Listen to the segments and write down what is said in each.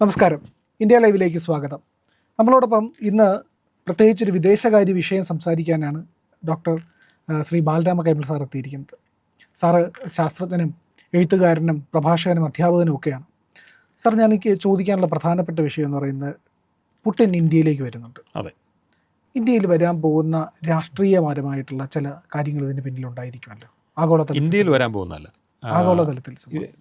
നമസ്കാരം. ഇന്ത്യ ലൈവിലേക്ക് സ്വാഗതം. നമ്മളോടൊപ്പം ഇന്ന് പ്രത്യേകിച്ചൊരു വിദേശകാര്യ വിഷയം സംസാരിക്കാനാണ് ഡോക്ടർ ശ്രീ ബാലരാമ കൈമൾ സാർ എത്തിയിരിക്കുന്നത്. സാറ് ശാസ്ത്രജ്ഞനും എഴുത്തുകാരനും പ്രഭാഷകനും അധ്യാപകനും ഒക്കെയാണ്. സാർ ഞാൻ എനിക്ക് ചോദിക്കാനുള്ള പ്രധാനപ്പെട്ട വിഷയം എന്ന് പറയുന്നത് പുട്ടിൻ ഇന്ത്യയിലേക്ക് വരുന്നുണ്ട്. അതെ. ഇന്ത്യയിൽ വരാൻ പോകുന്ന രാഷ്ട്രീയപരമായിട്ടുള്ള ചില കാര്യങ്ങൾ ഇതിന് പിന്നിലുണ്ടായിരിക്കുമല്ലോ. ആഗോളത്തിൽ ഇന്ത്യയിൽ വരാൻ പോകുന്നതല്ല. ആഗോളതലത്തിൽ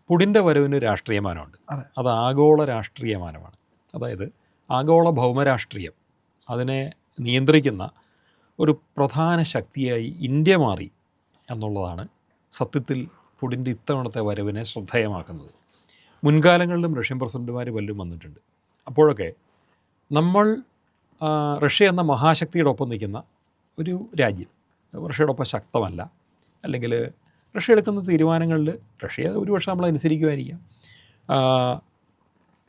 പുടിന്റെ വരവിന് രാഷ്ട്രീയമാനമുണ്ട്. അതെ. ആഗോള രാഷ്ട്രീയമാനമാണ്. അതായത് ആഗോള ഭൗമരാഷ്ട്രീയം അതിനെ നിയന്ത്രിക്കുന്ന ഒരു പ്രധാന ശക്തിയായി ഇന്ത്യ മാറി എന്നുള്ളതാണ് സത്യത്തിൽ പുടിന്റെ ഇത്തവണത്തെ വരവിനെ ശ്രദ്ധേയമാക്കുന്നത്. മുൻകാലങ്ങളിലും റഷ്യൻ പ്രസിഡന്റുമാർ പലരും വന്നിട്ടുണ്ട്. അപ്പോഴൊക്കെ നമ്മൾ റഷ്യ എന്ന മഹാശക്തിയുടെ ഒപ്പം നിൽക്കുന്ന ഒരു രാജ്യം റഷ്യയുടെ ഒപ്പം ശക്തമല്ല അല്ലെങ്കിൽ റഷ്യ എടുക്കുന്ന തീരുമാനങ്ങളിൽ റഷ്യ ഒരുപക്ഷെ നമ്മൾ അനുസരിക്കുമായിരിക്കാം.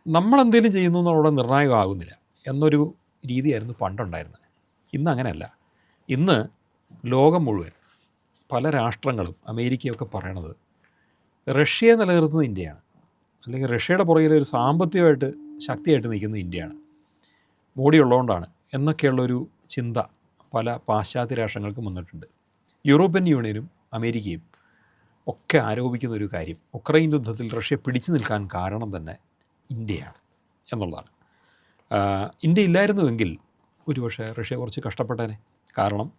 നമ്മളെന്തെങ്കിലും ചെയ്യുന്നു എന്നുള്ളത് നിർണായകമാകുന്നില്ല. എന്നൊരു രീതിയായിരുന്നു പണ്ടുണ്ടായിരുന്നത്. ഇന്ന് അങ്ങനെയല്ല. ഇന്ന് ലോകം മുഴുവൻ പല രാഷ്ട്രങ്ങളും അമേരിക്കയൊക്കെ പറയണത് റഷ്യയെ നിലനിർത്തുന്നത് ഇന്ത്യയാണ്. അല്ലെങ്കിൽ റഷ്യയുടെ പുറകിൽ ഒരു സാമ്പത്തികമായിട്ട് ശക്തിയായിട്ട് നിൽക്കുന്നത് ഇന്ത്യയാണ്. മോഡി ഉള്ളതുകൊണ്ടാണ് എന്നൊക്കെയുള്ളൊരു ചിന്ത പല പാശ്ചാത്യ രാഷ്ട്രങ്ങൾക്കും വന്നിട്ടുണ്ട്. യൂറോപ്യൻ യൂണിയനും അമേരിക്കയും ഒക്കെ ആരോപിക്കുന്ന ഒരു കാര്യം. ഉക്രൈൻ യുദ്ധത്തിൽ റഷ്യ പിടിച്ചു നിൽക്കാൻ കാരണം തന്നെ ഇന്ത്യയാണ് എന്നുള്ളതാണ്. ഇന്ത്യ ഇല്ലായിരുന്നുവെങ്കിൽ ഒരുപക്ഷെ റഷ്യ കുറച്ച് കഷ്ടപ്പെട്ടേനെ. കാരണം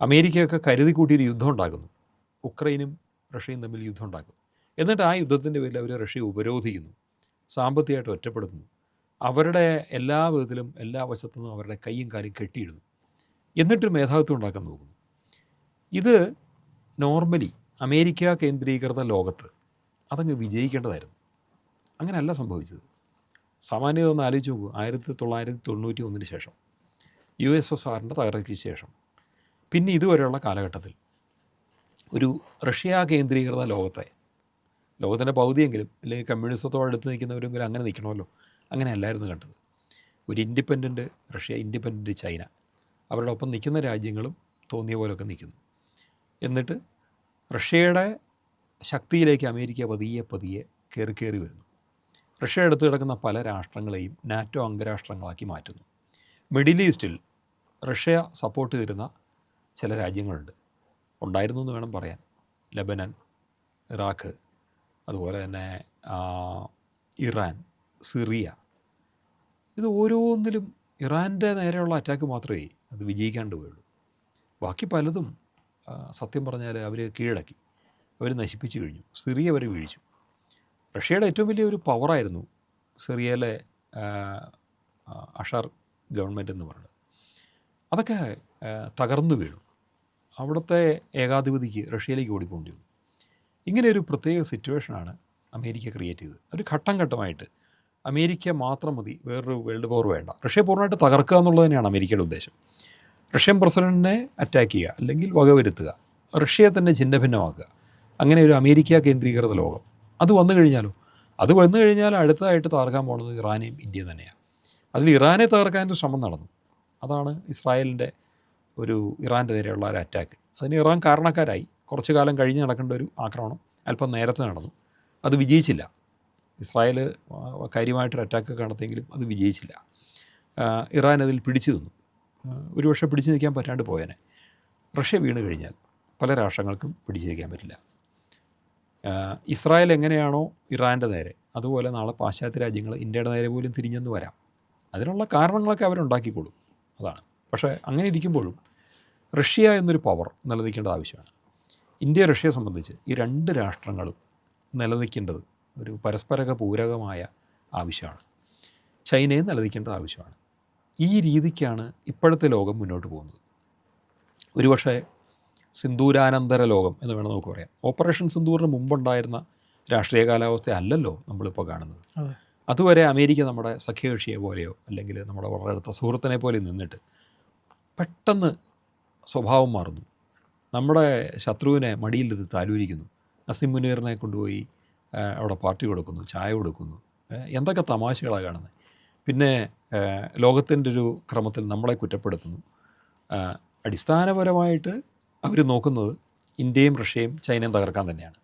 അമേരിക്കയൊക്കെ കരുതി കൂട്ടിയൊരു യുദ്ധം ഉണ്ടാക്കുന്നു. ഉക്രൈനും റഷ്യയും തമ്മിൽ യുദ്ധം ഉണ്ടാക്കും എന്നിട്ട് ആ യുദ്ധത്തിന്റെ പേരിൽ അവർ റഷ്യ ഉപരോധിക്കുന്നു. സാമ്പത്തികമായിട്ട് ഒറ്റപ്പെടുത്തുന്നു. അവരുടെ എല്ലാ വിധത്തിലും എല്ലാ വശത്തു നിന്നും അവരുടെ കൈയും കാലും കെട്ടിയിടുന്നു. എന്നിട്ട് മേധാവിത്വം ഉണ്ടാക്കാൻ നോക്കുന്നു. ഇത് നോർമലി അമേരിക്ക കേന്ദ്രീകൃത ലോകത്ത് അതങ്ങ് വിജയിക്കേണ്ടതായിരുന്നു. അങ്ങനെയല്ല സംഭവിച്ചത്. സാമാന്യത ഒന്ന് ആലോചിച്ച് നോക്കൂ. ആയിരത്തി തൊള്ളായിരത്തി തൊണ്ണൂറ്റി ഒന്നിന് ശേഷം യു എസ് എസ് ആറിന്റെ തകർച്ചയ്ക്ക് ശേഷം പിന്നെ ഇതുവരെയുള്ള കാലഘട്ടത്തിൽ ഒരു റഷ്യ കേന്ദ്രീകൃത ലോകത്തെ ലോകത്തിന്റെ പകുതിയെങ്കിലും അല്ലെങ്കിൽ കമ്മ്യൂണിസത്തോട് അടുത്ത് നിൽക്കുന്നവരെങ്കിലും അങ്ങനെ നിൽക്കണമല്ലോ. അങ്ങനെ അല്ലായിരുന്നു കണ്ടത്. ഒരു ഇൻഡിപെൻഡന്റ് റഷ്യ ഇൻഡിപെൻഡന്റ് ചൈന അവരുടെ ഒപ്പം നിൽക്കുന്ന രാജ്യങ്ങളും തോന്നിയ പോലൊക്കെ നിൽക്കുന്നു. എന്നിട്ട് റഷ്യയുടെ ശക്തിയിലേക്ക് അമേരിക്ക പതിയെ പതിയെ കയറി കയറി വരുന്നു. റഷ്യ എടുത്ത് കിടക്കുന്ന പല രാഷ്ട്രങ്ങളെയും നാറ്റോ അംഗരാഷ്ട്രങ്ങളാക്കി മാറ്റുന്നു. മിഡിൽ ഈസ്റ്റിൽ റഷ്യ സപ്പോർട്ട് ചെയ്തിരുന്ന ചില രാജ്യങ്ങളുണ്ട്. ഉണ്ടായിരുന്നു എന്ന് വേണം പറയാൻ. ലബനൻ ഇറാഖ് അതുപോലെ തന്നെ ഇറാൻ സിറിയ. ഇത് ഓരോന്നിലും ഇറാന്റെ നേരെയുള്ള അറ്റാക്ക് മാത്രമേ അത് വിജയിക്കാണ്ട് പോയുള്ളൂ. ബാക്കി പലതും സത്യം പറഞ്ഞാൽ അവർ കീഴടക്കി. അവർ നശിപ്പിച്ചു കഴിഞ്ഞു. സിറിയ വരെ വീഴിച്ചു. റഷ്യയുടെ ഏറ്റവും വലിയ ഒരു പവറായിരുന്നു സിറിയയിലെ അഷാർ ഗവൺമെന്റ് എന്ന് പറയുന്നത്. അതൊക്കെ തകർന്നു വീണു. അവിടുത്തെ ഏകാധിപതിക്ക് റഷ്യയിലേക്ക് ഓടിപ്പോണ്ടി വന്നു. ഇങ്ങനെ ഒരു പ്രത്യേക സിറ്റുവേഷനാണ് അമേരിക്ക ക്രിയേറ്റ് ചെയ്തത്. ഒരു ഘട്ടം ഘട്ടമായിട്ട് അമേരിക്ക മാത്രം മതി വേറൊരു വേൾഡ് പവർ വേണ്ട. റഷ്യ പൂർണമായിട്ട് തകർക്കുക എന്നുള്ളത് തന്നെയാണ് അമേരിക്കയുടെ ഉദ്ദേശം. റഷ്യൻ പ്രസിഡന്റിനെ അറ്റാക്ക് ചെയ്യുക അല്ലെങ്കിൽ വകവരുത്തുക. റഷ്യയെ തന്നെ ഛിന്നഭിന്നമാക്കുക. അങ്ങനെ ഒരു അമേരിക്ക കേന്ദ്രീകൃത ലോകം. അത് വന്നു കഴിഞ്ഞാലോ? അത് വന്നു കഴിഞ്ഞാൽ അടുത്തതായിട്ട് തകർക്കാൻ പോകുന്നത് ഇറാനെയും ഇന്ത്യ തന്നെയാണ്. അതിൽ ഇറാനെ തകർക്കാന്റെ ശ്രമം നടന്നു. അതാണ് ഇസ്രായേലിന്റെ ഒരു ഇറാന്റെ നേരെയുള്ള ഒരു അറ്റാക്ക് അതിന് ഇറാൻ കാരണക്കാരായി. കുറച്ചു കാലം കഴിഞ്ഞ് നടക്കേണ്ട ഒരു ആക്രമണം അല്പം നേരത്തെ നടന്നു. അത് വിജയിച്ചില്ല. ഇസ്രായേൽ കാര്യമായിട്ടൊരു അറ്റാക്ക് നടത്തിയെങ്കിലും അത് വിജയിച്ചില്ല. ഇറാൻ അതിൽ പിടിച്ചു നിന്നു. ഒരുപക്ഷെ പിടിച്ചു നിൽക്കാൻ പറ്റാണ്ട് പോയേനെ. റഷ്യ വീണ് കഴിഞ്ഞാൽ പല രാഷ്ട്രങ്ങൾക്കും പിടിച്ചു നിൽക്കാൻ പറ്റില്ല. ഇസ്രായേൽ എങ്ങനെയാണോ ഇറാന്റെ നേരെ അതുപോലെ നാളെ പാശ്ചാത്യ രാജ്യങ്ങൾ ഇന്ത്യയുടെ നേരെ പോലും തിരിഞ്ഞെന്ന് വരാം. അതിനുള്ള കാരണങ്ങളൊക്കെ അവരുണ്ടാക്കിക്കൊള്ളും അതാണ്. പക്ഷേ അങ്ങനെ ഇരിക്കുമ്പോഴും റഷ്യ എന്നൊരു പവർ നിലനിൽക്കേണ്ടത് ആവശ്യമാണ്. ഇന്ത്യ റഷ്യയെ സംബന്ധിച്ച് ഈ രണ്ട് രാഷ്ട്രങ്ങളും നിലനിൽക്കേണ്ടത് ഒരു പരസ്പരക പൂരകമായ ആവശ്യമാണ്. ചൈനയും നിലനിൽക്കേണ്ടത് ആവശ്യമാണ്. ഈ രീതിക്കാണ് ഇപ്പോഴത്തെ ലോകം മുന്നോട്ട് പോകുന്നത്. ഒരുപക്ഷെ സിന്ദൂരാനന്തര ലോകം എന്ന് വേണം നമുക്ക് പറയാം. ഓപ്പറേഷൻ സിന്ദൂറിന് മുമ്പുണ്ടായിരുന്ന രാഷ്ട്രീയ കാലാവസ്ഥ അല്ലല്ലോ നമ്മളിപ്പോൾ കാണുന്നത്. അതുവരെ അമേരിക്ക നമ്മുടെ സഖ്യകക്ഷിയെ പോലെയോ അല്ലെങ്കിൽ നമ്മുടെ വളരെ അടുത്ത സുഹൃത്തിനെ പോലെ നിന്നിട്ട് പെട്ടെന്ന് സ്വഭാവം മാറുന്നു. നമ്മുടെ ശത്രുവിനെ മടിയിലെത്തി താലൂരിക്കുന്നു. അസിം മുനീറിനെ കൊണ്ടുപോയി അവിടെ പാർട്ടി കൊടുക്കുന്നു ചായ കൊടുക്കുന്നു. എന്തൊക്കെ തമാശകളാണ് കാണുന്നത്. പിന്നെ ലോകത്തിന്റെ ഒരു ക്രമത്തിൽ നമ്മളെ കുറ്റപ്പെടുത്തുന്നു. അടിസ്ഥാനപരമായിട്ട് അവർ നോക്കുന്നത് ഇന്ത്യയും റഷ്യയും ചൈനയും തകർക്കാൻ തന്നെയാണ്.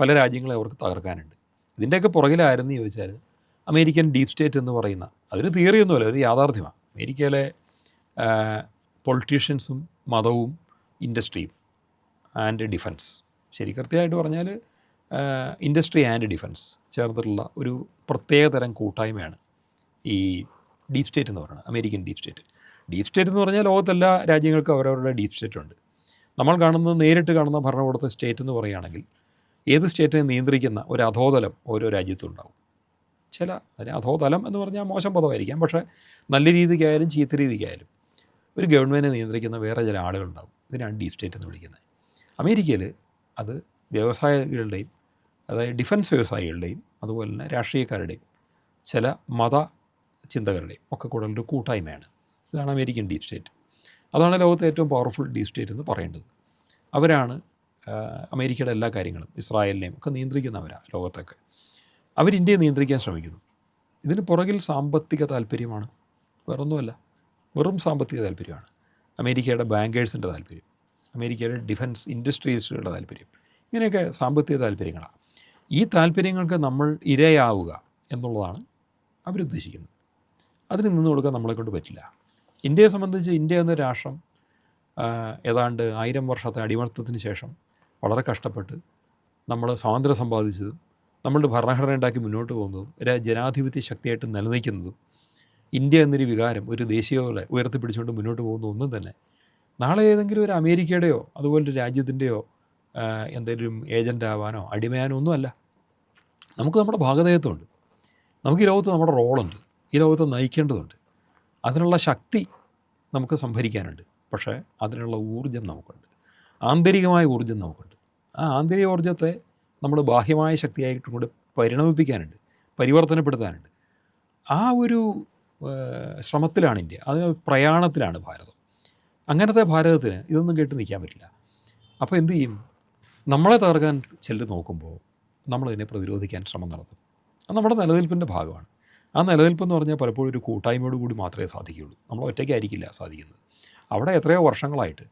പല രാജ്യങ്ങളെ അവർക്ക് തകർക്കാനുണ്ട്. ഇതിന്റെയൊക്കെ പുറകിലായിരുന്നു ചോദിച്ചാൽ അമേരിക്കൻ ഡീപ് സ്റ്റേറ്റ് എന്ന് പറയുന്ന അതൊരു തിയറിയൊന്നുമല്ല ഒരു യാഥാർത്ഥ്യമാണ് അമേരിക്കയിലെ പൊളിറ്റീഷ്യൻസും മതവും ഇൻഡസ്ട്രിയും ആൻഡ് ഡിഫൻസ് ശരി കൃത്യമായിട്ട് പറഞ്ഞാൽ ഇൻഡസ്ട്രി ആൻഡ് ഡിഫൻസ് ചേർന്നിട്ടുള്ള ഒരു പ്രത്യേകതരം കൂട്ടായ്മയാണ് ഈ ഡീപ് സ്റ്റേറ്റ് എന്ന് പറയുന്നത് American deep state. Deep state എന്ന് പറഞ്ഞാൽ ലോകത്തെല്ലാ രാജ്യങ്ങൾക്കും അവരവരുടെ ഡീപ് സ്റ്റേറ്റ് ഉണ്ട്. നമ്മൾ കാണുന്നത് നേരിട്ട് കാണുന്ന ഭരണകൂടത്തെ സ്റ്റേറ്റ് എന്ന് പറയുകയാണെങ്കിൽ ഏത് സ്റ്റേറ്റിനെ നിയന്ത്രിക്കുന്ന ഒരു അധോതലം ഓരോ രാജ്യത്തും ഉണ്ടാവും. ചില അതിന് അധോതലം എന്ന് പറഞ്ഞാൽ മോശം പദമായിരിക്കാം പക്ഷേ നല്ല രീതിക്കായാലും ചീത്ത രീതിക്കായാലും ഒരു ഗവൺമെന്റിനെ നിയന്ത്രിക്കുന്ന വേറെ ചില ആളുകളുണ്ടാവും. ഇതിനാണ് ഡീപ് സ്റ്റേറ്റ് എന്ന് വിളിക്കുന്നത്. അമേരിക്കയിൽ അത് വ്യവസായികളുടെയും അതായത് ഡിഫൻസ് വ്യവസായികളുടെയും അതുപോലെ തന്നെ രാഷ്ട്രീയക്കാരുടെയും ചില മത ചിന്തകരുടെയും ഒക്കെ കൂടെ ഒരു കൂട്ടായ്മയാണ്. ഇതാണ് അമേരിക്കൻ ഡീപ് സ്റ്റേറ്റ്. അതാണ് ലോകത്തെ ഏറ്റവും പവർഫുൾ ഡീപ് സ്റ്റേറ്റ് എന്ന് പറയേണ്ടത്. അവരാണ് അമേരിക്കയുടെ എല്ലാ കാര്യങ്ങളും ഇസ്രായേലിനെയും ഒക്കെ നിയന്ത്രിക്കുന്നവരാണ് ലോകത്തൊക്കെ. അവർ ഇന്ത്യയെ നിയന്ത്രിക്കാൻ ശ്രമിക്കുന്നു. ഇതിന് പുറകിൽ സാമ്പത്തിക താല്പര്യമാണ്. വേറൊന്നുമല്ല. വെറും സാമ്പത്തിക താല്പര്യമാണ്. അമേരിക്കയുടെ ബാങ്കേഴ്സിന്റെ താല്പര്യം അമേരിക്കയുടെ ഡിഫൻസ് ഇൻഡസ്ട്രീസുകളുടെ താല്പര്യം ഇങ്ങനെയൊക്കെ സാമ്പത്തിക താല്പര്യങ്ങളാണ് ഈ താല്പര്യങ്ങൾക്ക് നമ്മൾ ഇരയാവുക എന്നുള്ളതാണ് അവരുദ്ദേശിക്കുന്നത്. അതിന് നിന്ന് കൊടുക്കാൻ നമ്മളെ കൊണ്ട് പറ്റില്ല. ഇന്ത്യയെ സംബന്ധിച്ച് ഇന്ത്യ എന്ന രാഷ്ട്രം ഏതാണ്ട് ആയിരം വർഷത്തെ അടിമത്തത്തിന് ശേഷം വളരെ കഷ്ടപ്പെട്ട് നമ്മൾ സ്വാതന്ത്ര്യം സമ്പാദിച്ചതും നമ്മളുടെ ഭരണഘടന ഉണ്ടാക്കി മുന്നോട്ട് പോകുന്നതും ഒരു ജനാധിപത്യ ശക്തിയായിട്ട് നിലനിൽക്കുന്നതും ഇന്ത്യ എന്നൊരു വികാരം ഒരു ദേശീയതയുടെ ഉയർത്തിപ്പിടിച്ചുകൊണ്ട് മുന്നോട്ട് പോകുന്ന ഒന്നും തന്നെ. നാളെ ഏതെങ്കിലും ഒരു അമേരിക്കയുടെയോ അതുപോലൊരു രാജ്യത്തിന്റെയോ എന്തെങ്കിലും ഏജന്റ് ആവാനോ അടിമയാനോ ഒന്നുമല്ല. നമുക്ക് നമ്മുടെ ഭാഗധേയത്വമുണ്ട് നമുക്ക് ഈ ലോകത്ത് നമ്മുടെ റോളുണ്ട്. ഈ ലോകത്തെ നയിക്കേണ്ടതുണ്ട്. അതിനുള്ള ശക്തി നമുക്ക് സംഭരിക്കാനുണ്ട്. പക്ഷേ അതിനുള്ള ഊർജം നമുക്കുണ്ട്. ആന്തരികമായ ഊർജം നമുക്കുണ്ട്. ആ ആന്തരിക ഊർജത്തെ നമ്മൾ ബാഹ്യമായ ശക്തിയായിട്ടും കൂടെ പരിണമിപ്പിക്കാനുണ്ട്. പരിവർത്തനപ്പെടുത്താനുണ്ട്. ആ ഒരു ശ്രമത്തിലാണ് ഇന്ത്യ. അതിന് പ്രയാണത്തിലാണ് ഭാരതം. അങ്ങനത്തെ ഭാരതത്തിന് ഇതൊന്നും കേട്ട് നിൽക്കാൻ പറ്റില്ല. അപ്പോൾ എന്തു ചെയ്യും? നമ്മളെ തകർക്കാൻ ചിലർ നോക്കുമ്പോൾ നമ്മളതിനെ പ്രതിരോധിക്കാൻ ശ്രമം നടത്തും. അത് നമ്മുടെ നിലനിൽപ്പിന്റെ ഭാഗമാണ്. ആ നിലനിൽപ്പെന്ന് പറഞ്ഞാൽ പലപ്പോഴും ഒരു കൂട്ടായ്മയോട് കൂടി മാത്രമേ സാധിക്കുകയുള്ളൂ. നമ്മൾ ഒറ്റയ്ക്കായിരിക്കില്ല സാധിക്കുന്നത്. അവിടെ എത്രയോ വർഷങ്ങളായിട്ട്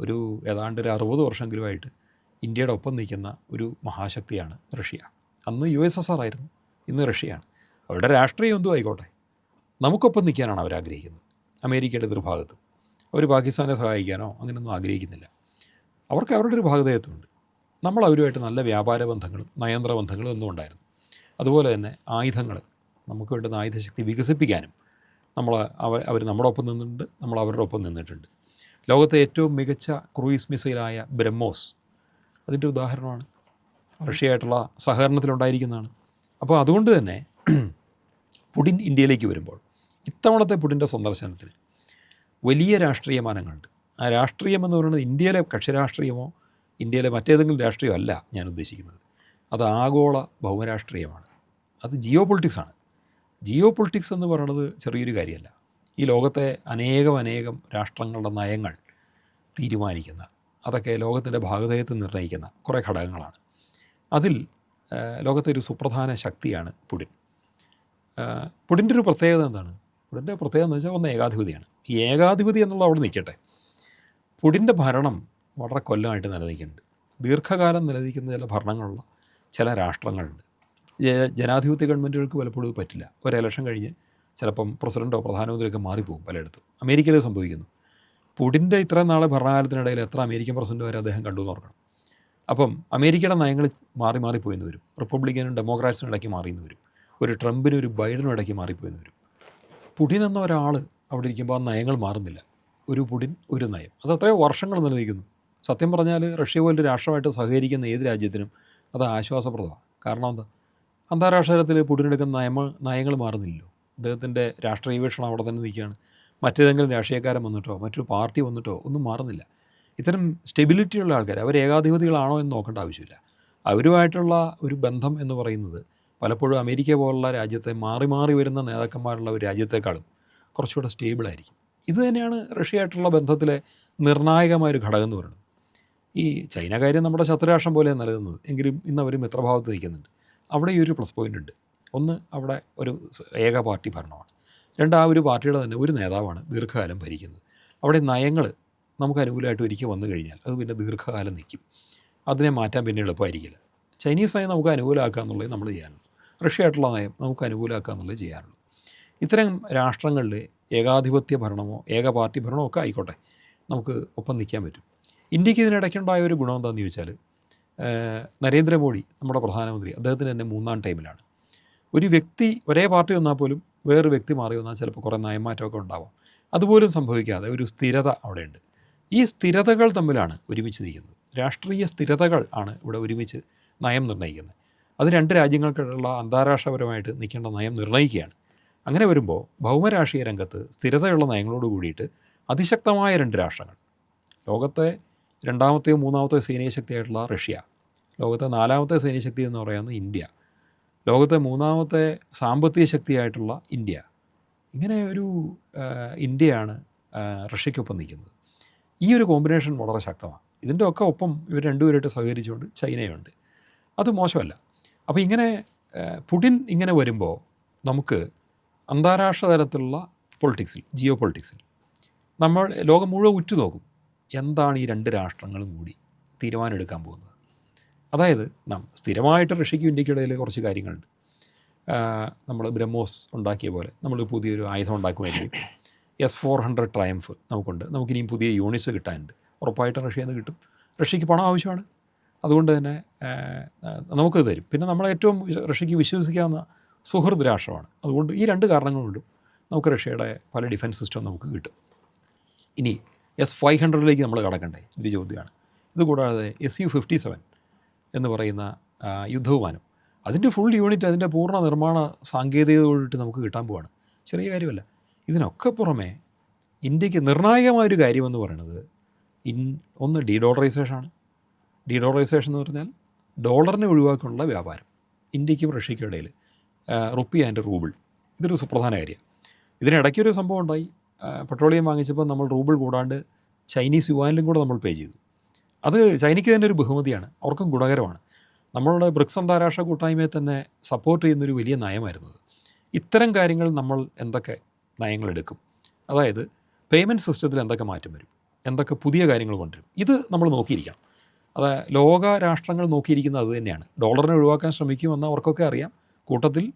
ഒരു ഏതാണ്ട് ഒരു അറുപത് വർഷമെങ്കിലുമായിട്ട് ഇന്ത്യയുടെ ഒപ്പം നിൽക്കുന്ന ഒരു മഹാശക്തിയാണ് റഷ്യ. അന്ന് യു എസ് എസ് ആർ ആയിരുന്നു. ഇന്ന് റഷ്യയാണ്. അവരുടെ രാഷ്ട്രീയം എന്തും ആയിക്കോട്ടെ. നമുക്കൊപ്പം നിൽക്കാനാണ് അവർ ആഗ്രഹിക്കുന്നത്. അമേരിക്കയുടെ ഭാഗത്ത് അവർ പാകിസ്ഥാനെ സഹായിക്കാനോ അങ്ങനെയൊന്നും ആഗ്രഹിക്കുന്നില്ല. അവർക്ക് അവരുടെ ഒരു ഭാഗധേയത്വമുണ്ട്. നമ്മൾ അവരുമായിട്ട് നല്ല വ്യാപാര ബന്ധങ്ങളും നയന്ത്ര ബന്ധങ്ങളും ഒന്നും ഉണ്ടായിരുന്നു. അതുപോലെ തന്നെ ആയുധങ്ങൾ നമുക്ക് വേണ്ടുന്ന ആയുധശക്തി വികസിപ്പിക്കാനും നമ്മൾ അവർ അവർ നമ്മുടെ ഒപ്പം നിന്നിട്ടുണ്ട് നമ്മൾ അവരുടെ ഒപ്പം നിന്നിട്ടുണ്ട്. ലോകത്തെ ഏറ്റവും മികച്ച ക്രൂയിസ് മിസൈലായ ബ്രഹ്മോസ് അതിന്റെ ഉദാഹരണമാണ്. റഷ്യയായിട്ടുള്ള സഹകരണത്തിലുണ്ടായിരിക്കുന്നതാണ്. അപ്പോൾ അതുകൊണ്ട് തന്നെ പുടിൻ ഇന്ത്യയിലേക്ക് വരുമ്പോൾ ഇത്തവണത്തെ പുടിന്റെ സന്ദർശനത്തിന് വലിയ രാഷ്ട്രീയ മാനങ്ങളുണ്ട്. ആ രാഷ്ട്രീയം എന്ന് പറയുന്നത് ഇന്ത്യയിലെ കക്ഷിരാഷ്ട്രീയമോ ഇന്ത്യയിലെ മറ്റേതെങ്കിലും രാഷ്ട്രീയമല്ല ഞാൻ ഉദ്ദേശിക്കുന്നത്. അത് ആഗോള ഭൗമരാഷ്ട്രീയമാണ് അത് ജിയോ പൊളിറ്റിക്സാണ് ജിയോ പൊളിറ്റിക്സ് എന്ന് പറയുന്നത് ചെറിയൊരു കാര്യമല്ല. ഈ ലോകത്തെ അനേകം അനേകം രാഷ്ട്രങ്ങളുടെ നയങ്ങൾ തീരുമാനിക്കുന്ന അതൊക്കെ ലോകത്തിന്റെ ഭാഗധേയത്വം നിർണയിക്കുന്ന കുറേ ഘടകങ്ങളാണ്. അതിൽ ലോകത്തെ ഒരു സുപ്രധാന ശക്തിയാണ് പുടിൻ. പുടിന്റെ ഒരു പ്രത്യേകത എന്താണ്? പുടിന്റെ പ്രത്യേകത എന്ന് വെച്ചാൽ ഒന്ന് ഏകാധിപതിയാണ്. ഈ ഏകാധിപതി എന്നുള്ള അവിടെ നിൽക്കട്ടെ. പുടിന്റെ ഭരണം വളരെ കൊല്ലമായിട്ട് നിലനിൽക്കുന്നുണ്ട്. ദീർഘകാലം നിലനിൽക്കുന്ന ചില ഭരണങ്ങളുള്ള ചില രാഷ്ട്രങ്ങളുണ്ട്. ജനാധിപത്യ ഗവൺമെന്റുകൾക്ക് പലപ്പോഴും പറ്റില്ല. ഒരു ഇലക്ഷൻ കഴിഞ്ഞ് ചിലപ്പം പ്രസിഡന്റോ പ്രധാനമന്ത്രിയൊക്കെ മാറിപ്പോകും പലയിടത്തും. അമേരിക്കയിൽ സംഭവിക്കുന്നു. പുടിന്റെ ഇത്രയും നാളെ ഭരണകാലത്തിനിടയിൽ എത്ര അമേരിക്കൻ പ്രസിഡന്റ് വരെ അദ്ദേഹം കണ്ടു എന്ന് ഓർക്കണം. അപ്പം അമേരിക്കയുടെ നയങ്ങൾ മാറി മാറിപ്പോയെന്ന് വരും. റിപ്പബ്ലിക്കനും ഡെമോക്രാറ്റ്സിനും ഇടയ്ക്ക് മാറിയെന്ന് വരും. ഒരു ട്രംപിനും ഒരു ബൈഡനും ഇടയ്ക്ക് മാറിപ്പോയെന്ന് വരും. പുടിൻ എന്ന ഒരാൾ അവിടെ ഇരിക്കുമ്പോൾ ആ നയങ്ങൾ മാറുന്നില്ല. ഒരു പുടിൻ ഒരു നയം. അത് അത്രയോ വർഷങ്ങൾ നിലനിൽക്കുന്നു. സത്യം പറഞ്ഞാൽ റഷ്യ പോലൊരു രാഷ്ട്രമായിട്ട് സഹകരിക്കുന്ന ഏത് രാജ്യത്തിനും അത് ആശ്വാസപ്രദമാണ്. കാരണം എന്താ? അന്താരാഷ്ട്ര തലത്തിൽ പുടിനെടുക്കുന്ന നയമ നയങ്ങൾ മാറുന്നില്ലല്ലോ. അദ്ദേഹത്തിന്റെ രാഷ്ട്രീയ വീക്ഷണം അവിടെ തന്നെ നിൽക്കുകയാണ്. മറ്റേതെങ്കിലും രാഷ്ട്രീയക്കാരൻ വന്നിട്ടോ മറ്റൊരു പാർട്ടി വന്നിട്ടോ ഒന്നും മാറുന്നില്ല. ഇത്തരം സ്റ്റെബിലിറ്റിയുള്ള ആൾക്കാർ അവർ ഏകാധിപതികളാണോ എന്ന് നോക്കേണ്ട ആവശ്യമില്ല. അവരുമായിട്ടുള്ള ഒരു ബന്ധം എന്ന് പറയുന്നത് പലപ്പോഴും അമേരിക്ക പോലുള്ള രാജ്യത്തെ മാറി മാറി വരുന്ന നേതാക്കന്മാരുള്ള ഒരു രാജ്യത്തെക്കാളും കുറച്ചുകൂടെ സ്റ്റേബിളായിരിക്കും ഇത് തന്നെയാണ് റഷ്യയായിട്ടുള്ള ബന്ധത്തിലെ നിർണായകമായൊരു ഘടകം എന്ന് പറയുന്നത്. ഈ ചൈന കാര്യം നമ്മുടെ ശത്രുരാഷ്ട്രം പോലെ നിലനിന്നത് എങ്കിലും ഇന്ന് അവർ മിത്രഭാവത്ത് നിൽക്കുന്നുണ്ട്. അവിടെ ഈ ഒരു പ്ലസ് പോയിന്റ് ഉണ്ട്. ഒന്ന് അവിടെ ഒരു ഏക പാർട്ടി ഭരണമാണ്. രണ്ട് ആ ഒരു പാർട്ടിയുടെ തന്നെ ഒരു നേതാവാണ് ദീർഘകാലം ഭരിക്കുന്നത്. അവിടെ നയങ്ങൾ നമുക്ക് അനുകൂലമായിട്ട് ഒരിക്കൽ വന്നു കഴിഞ്ഞാൽ അത് പിന്നെ ദീർഘകാലം നിൽക്കും. അതിനെ മാറ്റാൻ പിന്നെ എളുപ്പമായിരിക്കില്ല. ചൈനീസ് നയം നമുക്ക് അനുകൂലമാക്കുക എന്നുള്ളത് നമ്മൾ ചെയ്യാനുള്ളൂ റഷ്യയായിട്ടുള്ള നയം നമുക്ക് അനുകൂലമാക്കുക എന്നുള്ളത് ചെയ്യാറുള്ളൂ ഇത്തരം രാഷ്ട്രങ്ങളിൽ ഏകാധിപത്യ ഭരണമോ ഏക പാർട്ടി ഭരണമോ ഒക്കെ ആയിക്കോട്ടെ. നമുക്ക് ഒപ്പം നിൽക്കാൻ പറ്റും. ഇന്ത്യയ്ക്ക് ഇതിനിടയ്ക്കുണ്ടായ ഒരു ഗുണം എന്താണെന്ന് ചോദിച്ചാൽ നരേന്ദ്രമോദി നമ്മുടെ പ്രധാനമന്ത്രി അദ്ദേഹത്തിന് തന്നെ മൂന്നാം ടൈമിലാണ്. ഒരു വ്യക്തി ഒരേ പാർട്ടി വന്നാൽ പോലും വേറൊരു വ്യക്തി മാറി വന്നാൽ ചിലപ്പോൾ കുറേ നയമാറ്റമൊക്കെ ഉണ്ടാവാം. അതുപോലും സംഭവിക്കാതെ ഒരു സ്ഥിരത അവിടെയുണ്ട്. ഈ സ്ഥിരതകൾ തമ്മിലാണ് ഒരുമിച്ച് നിൽക്കുന്നത്. രാഷ്ട്രീയ സ്ഥിരതകൾ ആണ് ഇവിടെ ഒരുമിച്ച് നയം നിർണയിക്കുന്നത്. അത് രണ്ട് രാജ്യങ്ങൾക്കുള്ള അന്താരാഷ്ട്രപരമായിട്ട് നിൽക്കേണ്ട നയം നിർണയിക്കുകയാണ്. അങ്ങനെ വരുമ്പോൾ ഭൗമരാഷ്ട്രീയ രംഗത്ത് സ്ഥിരതയുള്ള നയങ്ങളോട് കൂടിയിട്ട് അതിശക്തമായ രണ്ട് രാഷ്ട്രങ്ങൾ. ലോകത്തെ രണ്ടാമത്തെയോ മൂന്നാമത്തെ സൈനിക ശക്തിയായിട്ടുള്ള റഷ്യ. ലോകത്തെ നാലാമത്തെ സൈനിക ശക്തി എന്ന് പറയുന്നത് ഇന്ത്യ. ലോകത്തെ മൂന്നാമത്തെ സാമ്പത്തിക ശക്തിയായിട്ടുള്ള ഇന്ത്യ. ഇങ്ങനെ ഒരു ഇന്ത്യയാണ് റഷ്യക്കൊപ്പം നിൽക്കുന്നത്. ഈ ഒരു കോമ്പിനേഷൻ വളരെ ശക്തമാണ്. ഇതിന്റെ ഒക്കെ ഒപ്പം ഇവർ രണ്ടുപേരായിട്ട് സഹകരിച്ചുകൊണ്ട് ചൈനയുണ്ട്. അത് മോശമല്ല. അപ്പോൾ ഇങ്ങനെ പുടിൻ ഇങ്ങനെ വരുമ്പോൾ നമുക്ക് അന്താരാഷ്ട്ര തലത്തിലുള്ള പൊളിറ്റിക്സിൽ ജിയോ പൊളിറ്റിക്സിൽ നമ്മൾ ലോകം മുഴുവൻ ഉറ്റുനോക്കും. എന്താണ് ഈ രണ്ട് രാഷ്ട്രങ്ങളും കൂടി തീരുമാനമെടുക്കാൻ പോകുന്നത്? അതായത് നാം സ്ഥിരമായിട്ട് റഷ്യയ്ക്കും ഇന്ത്യക്കിടയിൽ കുറച്ച് കാര്യങ്ങളുണ്ട്. നമ്മൾ ബ്രഹ്മോസ് ഉണ്ടാക്കിയ പോലെ നമ്മൾ പുതിയൊരു ആയുധം ഉണ്ടാക്കുമായിരിക്കും. എസ് ഫോർ ഹൺഡ്രഡ് ട്രയംഫ് നമുക്കുണ്ട്. നമുക്കിനിയും പുതിയ യൂണിറ്റ്സ് കിട്ടാനുണ്ട്. ഉറപ്പായിട്ടും റഷ്യയിൽ നിന്ന് കിട്ടും. റഷ്യയ്ക്ക് പണം ആവശ്യമാണ്. അതുകൊണ്ട് തന്നെ നമുക്ക് തരും. പിന്നെ നമ്മൾ ഏറ്റവും റഷ്യയ്ക്ക് വിശ്വസിക്കാവുന്ന സുഹൃത് രാഷ്ട്രമാണ്. അതുകൊണ്ട് ഈ രണ്ട് കാരണങ്ങൾ കൊണ്ടും നമുക്ക് റഷ്യയുടെ പല ഡിഫൻസ് സിസ്റ്റം നമുക്ക് കിട്ടും. ഇനി എസ് ഫൈവ് ഹൺഡ്രഡിലേക്ക് നമ്മൾ കടക്കണ്ടേ? ഇതൊരു ചോദ്യമാണ് ഇതുകൂടാതെ എസ് യു ഫിഫ്റ്റി സെവൻ എന്ന് പറയുന്ന യുദ്ധവിമാനം. അതിന്റെ ഫുൾ യൂണിറ്റ് അതിന്റെ പൂർണ നിർമ്മാണ സാങ്കേതികതയോടിട്ട് നമുക്ക് കിട്ടാൻ പോവാണ്. ചെറിയ കാര്യമല്ല. ഇതിനൊക്കെ പുറമെ ഇന്ത്യയ്ക്ക് നിർണായകമായൊരു കാര്യമെന്ന് പറയുന്നത് ഇൻ ഒന്ന് ഡീഡോളറൈസേഷനാണ്. ഡോളറൈസേഷനാണ് ഡീ ഡോളറൈസേഷൻ എന്ന് പറഞ്ഞാൽ ഡോളറിനെ ഒഴിവാക്കാനുള്ള വ്യാപാരം. ഇന്ത്യക്കും റഷ്യയ്ക്കും ഇടയിൽ റുപ്പി ആൻഡ് റൂബിൾ. ഇതൊരു സുപ്രധാന കാര്യമാണ് ഇതിനിടയ്ക്കൊരു സംഭവം ഉണ്ടായി. പെട്രോളിയം വാങ്ങിച്ചപ്പോൾ നമ്മൾ റൂബിൾ കൂടാണ്ട് ചൈനീസ് യുവാനിലും കൂടെ നമ്മൾ പേ ചെയ്തു. അത് ചൈനയ്ക്ക് തന്നെ ഒരു ബഹുമതിയാണ്. അവർക്കും ഗുണകരമാണ്. നമ്മളുടെ ബ്രിക്സ് അന്താരാഷ്ട്ര കൂട്ടായ്മയെ തന്നെ സപ്പോർട്ട് ചെയ്യുന്നൊരു വലിയ നയമായിരുന്നത് ഇത്തരം കാര്യങ്ങൾ നമ്മൾ എന്തൊക്കെ നയങ്ങളെടുക്കും അതായത് പേയ്മെന്റ് സിസ്റ്റത്തിൽ എന്തൊക്കെ മാറ്റം വരും? എന്തൊക്കെ പുതിയ കാര്യങ്ങൾ കൊണ്ടുവരും? ഇത് നമ്മൾ നോക്കിയിരിക്കണം. അത് ലോക രാഷ്ട്രങ്ങൾ നോക്കിയിരിക്കുന്നത് അത് തന്നെയാണ്. ഡോളറിനെ ഒഴിവാക്കാൻ ശ്രമിക്കുമെന്ന് അവർക്കൊക്കെ അറിയാം. കൂട്ടത്തിൽ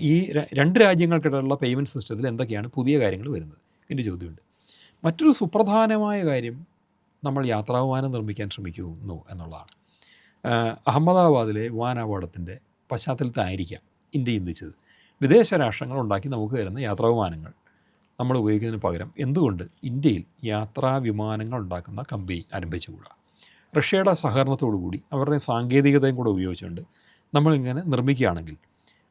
ഈ രണ്ട് രാജ്യങ്ങൾക്കിടയിലുള്ള പേയ്മെന്റ് സിസ്റ്റത്തിൽ എന്തൊക്കെയാണ് പുതിയ കാര്യങ്ങൾ വരുന്നത്? എന്റെ ചോദ്യമുണ്ട്. മറ്റൊരു സുപ്രധാനമായ കാര്യം നമ്മൾ യാത്രാവിമാനം നിർമ്മിക്കാൻ ശ്രമിക്കുന്നു എന്നുള്ളതാണ്. അഹമ്മദാബാദിലെ വിമാനാപകടത്തിന്റെ പശ്ചാത്തലത്തിലായിരിക്കാം ഇന്ത്യ ചിന്തിച്ചത് വിദേശ രാഷ്ട്രങ്ങൾ ഉണ്ടാക്കി നമുക്ക് തരുന്ന യാത്രാവിമാനങ്ങൾ നമ്മൾ ഉപയോഗിക്കുന്നതിന് പകരം എന്തുകൊണ്ട് ഇന്ത്യയിൽ യാത്രാ വിമാനങ്ങൾ ഉണ്ടാക്കുന്ന കമ്പനി ആരംഭിച്ചുകൂടാ? റഷ്യയുടെ സഹകരണത്തോടു കൂടി അവരുടെ സാങ്കേതികതയും കൂടെ ഉപയോഗിച്ചുകൊണ്ട് നമ്മളിങ്ങനെ നിർമ്മിക്കുകയാണെങ്കിൽ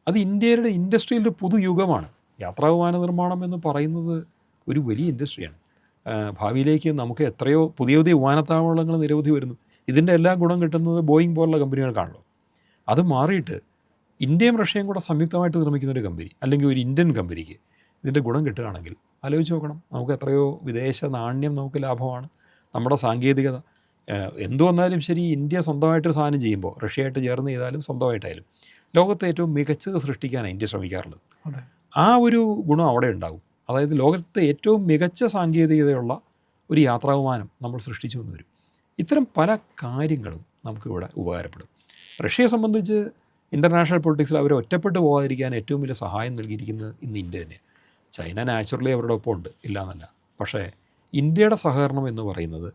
അത് ഇന്ത്യയുടെ ഇൻഡസ്ട്രിയിലെ പുതുയുഗമാണ് യാത്രാ വിമാന നിർമ്മാണം എന്ന് പറയുന്നത് ഒരു വലിയ ഇൻഡസ്ട്രിയാണ്. ഭാവിയിലേക്ക് നമുക്ക് എത്രയോ പുതിയ പുതിയ വിമാനത്താവളങ്ങൾ നിരവധി വരുന്നു. ഇതിന്റെ എല്ലാ ഗുണം കിട്ടുന്നത് ബോയിങ് പോലുള്ള കമ്പനികൾക്കാണല്ലോ. അത് മാറിയിട്ട് ഇന്ത്യയും റഷ്യയും കൂടെ സംയുക്തമായിട്ട് നിർമ്മിക്കുന്ന ഒരു കമ്പനി അല്ലെങ്കിൽ ഒരു ഇന്ത്യൻ കമ്പനിക്ക് ഇതിന്റെ ഗുണം കിട്ടുകയാണെങ്കിൽ ആലോചിച്ച് നോക്കണം. നമുക്ക് എത്രയോ വിദേശ നാണ്യം നമുക്ക് ലാഭമാണ്. നമ്മുടെ സാങ്കേതികത എന്തു വന്നാലും ശരി ഇന്ത്യ സ്വന്തമായിട്ടൊരു സാധനം ചെയ്യുമ്പോൾ റഷ്യയായിട്ട് ചേർന്ന് ചെയ്താലും സ്വന്തമായിട്ടായാലും ലോകത്തെ ഏറ്റവും മികച്ചത് സൃഷ്ടിക്കാനാണ് ഇന്ത്യ ശ്രമിക്കാറുള്ളത്. ആ ഒരു ഗുണം അവിടെ ഉണ്ടാകും. അതായത് ലോകത്തെ ഏറ്റവും മികച്ച സാങ്കേതികതയുള്ള ഒരു യാത്രാവിമാനം നമ്മൾ സൃഷ്ടിച്ചു എന്ന് വരും. ഇത്തരം പല കാര്യങ്ങളും നമുക്കിവിടെ ഉപകാരപ്പെടും. റഷ്യയെ സംബന്ധിച്ച് ഇന്റർനാഷണൽ പൊളിറ്റിക്സിൽ അവർ ഒറ്റപ്പെട്ടു പോകാതിരിക്കാൻ ഏറ്റവും വലിയ സഹായം നൽകിയിരിക്കുന്നത് ഇന്ന് ഇന്ത്യ തന്നെ ചൈന നാച്ചുറലി അവരുടെ ഒപ്പം ഉണ്ട് ഇല്ല എന്നല്ല പക്ഷേ ഇന്ത്യയുടെ സഹകരണം എന്ന് പറയുന്നത്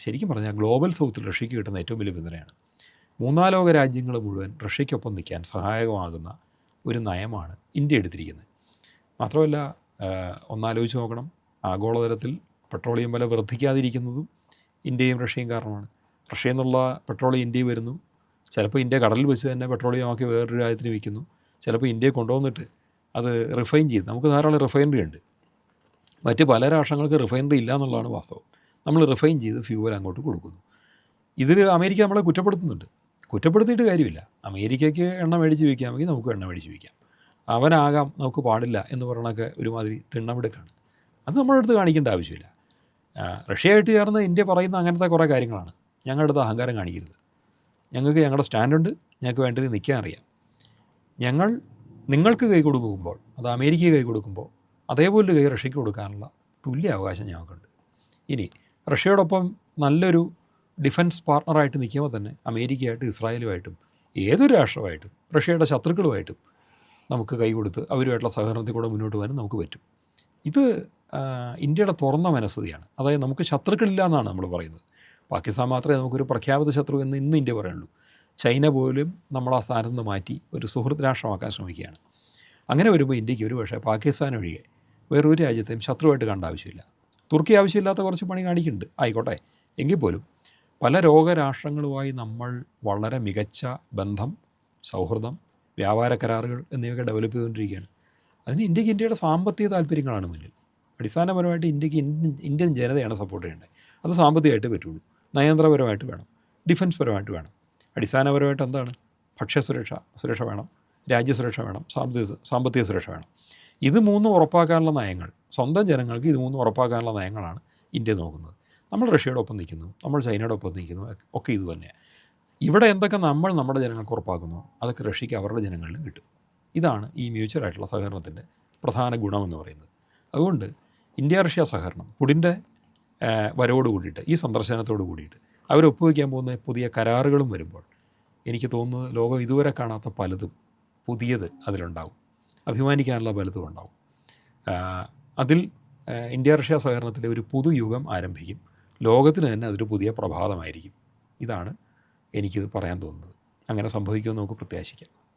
ശരിക്കും പറഞ്ഞാൽ ഗ്ലോബൽ സൗത്തിൽ റഷ്യയ്ക്ക് കിട്ടുന്ന ഏറ്റവും വലിയ പിന്തുണയാണ്. മൂന്നാലോക രാജ്യങ്ങൾ മുഴുവൻ റഷ്യയ്ക്കൊപ്പം നിൽക്കാൻ സഹായകമാകുന്ന ഒരു നയമാണ് ഇന്ത്യ എടുത്തിരിക്കുന്നത്. മാത്രമല്ല ഒന്നാലോചിച്ച് നോക്കണം. ആഗോളതലത്തിൽ പെട്രോളിയം വില വർദ്ധിക്കാതിരിക്കുന്നതും ഇന്ത്യയും റഷ്യയും കാരണമാണ്. റഷ്യയിൽ നിന്നുള്ള പെട്രോളിയം ഇന്ത്യയിൽ വരുന്നു. ചിലപ്പോൾ ഇന്ത്യ കടലിൽ വെച്ച് തന്നെ പെട്രോളിയമാക്കി വേറൊരു രാജ്യത്തിന് വിൽക്കുന്നു. ചിലപ്പോൾ ഇന്ത്യയെ കൊണ്ടുവന്നിട്ട് അത് റിഫൈൻ ചെയ്ത് നമുക്ക് ധാരാളം റിഫൈനറി ഉണ്ട്. മറ്റ് പല രാഷ്ട്രങ്ങൾക്ക് റിഫൈനറി ഇല്ല എന്നുള്ളതാണ് വാസ്തവം. നമ്മൾ റിഫൈൻ ചെയ്ത് ഫ്യൂവൽ അങ്ങോട്ട് കൊടുക്കുന്നു. ഇതിൽ അമേരിക്ക നമ്മളെ കുറ്റപ്പെടുത്തുന്നുണ്ട്. കുറ്റപ്പെടുത്തിയിട്ട് കാര്യമില്ല. അമേരിക്കയ്ക്ക് എണ്ണ മേടിച്ച് വയ്ക്കാമെങ്കിൽ നമുക്ക് എണ്ണ മേടിച്ച് വയ്ക്കാം അവനാകാം നമുക്ക് പാടില്ല എന്ന് പറയണൊക്കെ ഒരുമാതിരി തിണ്ണമെടുക്കാണ്. അത് നമ്മുടെ അടുത്ത് കാണിക്കേണ്ട ആവശ്യമില്ല. റഷ്യയായിട്ട് ചേർന്ന് ഇന്ത്യ പറയുന്ന അങ്ങനത്തെ കുറേ കാര്യങ്ങളാണ്. ഞങ്ങളുടെ അടുത്ത് അഹങ്കാരം കാണിക്കരുത്. ഞങ്ങൾക്ക് ഞങ്ങളുടെ സ്റ്റാൻഡുണ്ട്. ഞങ്ങൾക്ക് വേണ്ടത് നിൽക്കാൻ അറിയാം. ഞങ്ങൾ നിങ്ങൾക്ക് കൈ കൊടുക്കുമ്പോൾ അത് അമേരിക്കയ്ക്ക് കൈ കൊടുക്കുമ്പോൾ അതേപോലെ കൈ റഷ്യയ്ക്ക് കൊടുക്കാനുള്ള തുല്യ അവകാശം ഞങ്ങൾക്കുണ്ട്. ഇനി റഷ്യയോടൊപ്പം നല്ലൊരു ഡിഫൻസ് പാർട്ണറായിട്ട് നിൽക്കുമ്പോൾ തന്നെ അമേരിക്കയായിട്ടും ഇസ്രായേലുമായിട്ടും ഏതൊരു രാഷ്ട്രമായിട്ടും റഷ്യയുടെ ശത്രുക്കളുമായിട്ടും നമുക്ക് കൈകൊടുത്ത് അവരുമായിട്ടുള്ള സഹകരണത്തിൽ കൂടെ മുന്നോട്ട് പോകാനും നമുക്ക് പറ്റും. ഇത് ഇന്ത്യയുടെ തുറന്ന മനസ്ഥിതിയാണ്. അതായത് നമുക്ക് ശത്രുക്കളില്ല എന്നാണ് നമ്മൾ പറയുന്നത്. പാകിസ്ഥാൻ മാത്രമേ നമുക്കൊരു പ്രഖ്യാപിത ശത്രു എന്ന് ഇന്ന് ഇന്ത്യ പറയുള്ളൂ. ചൈന പോലും നമ്മൾ ആ സ്ഥാനത്ത് നിന്ന് മാറ്റി ഒരു സുഹൃത്ത് രാഷ്ട്രമാക്കാൻ ശ്രമിക്കുകയാണ്. അങ്ങനെ വരുമ്പോൾ ഇന്ത്യയ്ക്ക് ഒരു പക്ഷേ പാകിസ്ഥാൻ ഒഴികെ വേറൊരു രാജ്യത്തെയും ശത്രുവായിട്ട് കണ്ട ആവശ്യമില്ല. തുർക്കി ആവശ്യമില്ലാത്ത കുറച്ച് പണി കാണിക്കുന്നുണ്ട്. ആയിക്കോട്ടെ. എങ്കിൽ പോലും പല രോഗരാഷ്ട്രങ്ങളുമായി നമ്മൾ വളരെ മികച്ച ബന്ധം സൗഹൃദം വ്യാപാര കരാറുകൾ എന്നിവയൊക്കെ ഡെവലപ്പ് ചെയ്തുകൊണ്ടിരിക്കുകയാണ്. അതിന് ഇന്ത്യയ്ക്ക് ഇന്ത്യയുടെ സാമ്പത്തിക താല്പര്യങ്ങളാണ് മുന്നിൽ. അടിസ്ഥാനപരമായിട്ട് ഇന്ത്യയ്ക്ക് ഇന്ത്യൻ ഇന്ത്യൻ ജനതയാണ് സപ്പോർട്ട് ചെയ്യേണ്ടത്. അത് സാമ്പത്തികമായിട്ട് പറ്റുള്ളൂ. നയതന്ത്രപരമായിട്ട് വേണം. ഡിഫൻസ് പരമായിട്ട് വേണം. അടിസ്ഥാനപരമായിട്ട് എന്താണ്? ഭക്ഷ്യസുരക്ഷ സുരക്ഷ വേണം. രാജ്യസുരക്ഷ വേണം. സാമ്പത്തിക സാമ്പത്തിക സുരക്ഷ വേണം. ഇത് മൂന്നും ഉറപ്പാക്കാനുള്ള നയങ്ങൾ. സ്വന്തം ജനങ്ങൾക്ക് ഇത് മൂന്നും ഉറപ്പാക്കാനുള്ള നയങ്ങളാണ് ഇന്ത്യ നോക്കുന്നത്. നമ്മൾ റഷ്യയുടെ ഒപ്പം നിൽക്കുന്നു നമ്മൾ ചൈനയുടെ ഒപ്പം നിൽക്കുന്നു ഒക്കെ ഇത് തന്നെ. ഇവിടെ എന്തൊക്കെ നമ്മൾ നമ്മുടെ ജനങ്ങൾക്ക് ഉറപ്പാക്കുന്നു അതൊക്കെ റഷ്യയ്ക്ക് അവരുടെ ജനങ്ങളിലും കിട്ടും. ഇതാണ് ഈ മ്യൂച്വൽ ആയിട്ടുള്ള സഹകരണത്തിന്റെ പ്രധാന ഗുണമെന്ന് പറയുന്നത്. അതുകൊണ്ട് ഇന്ത്യ റഷ്യ സഹകരണം പുടിന്റെ വരവോട് കൂടിയിട്ട് ഈ സന്ദർശനത്തോട് കൂടിയിട്ട് അവർ ഒപ്പുവയ്ക്കാൻ പോകുന്ന പുതിയ കരാറുകളും വരുമ്പോൾ എനിക്ക് തോന്നുന്നത് ലോകം ഇതുവരെ കാണാത്ത പലതും പുതിയത് അതിലുണ്ടാവും. അഭിമാനിക്കാനുള്ള പലതും ഉണ്ടാവും. അതിൽ ഇന്ത്യ റഷ്യ സഹകരണത്തിലെ ഒരു പുതുയുഗം ആരംഭിക്കും. ലോകത്തിന് തന്നെ അതൊരു പുതിയ പ്രഭാതമായിരിക്കും. ഇതാണ് എനിക്കിത് പറയാൻ തോന്നുന്നത്. അങ്ങനെ സംഭവിക്കുമെന്ന് നമുക്ക് പ്രത്യാശിക്കാം.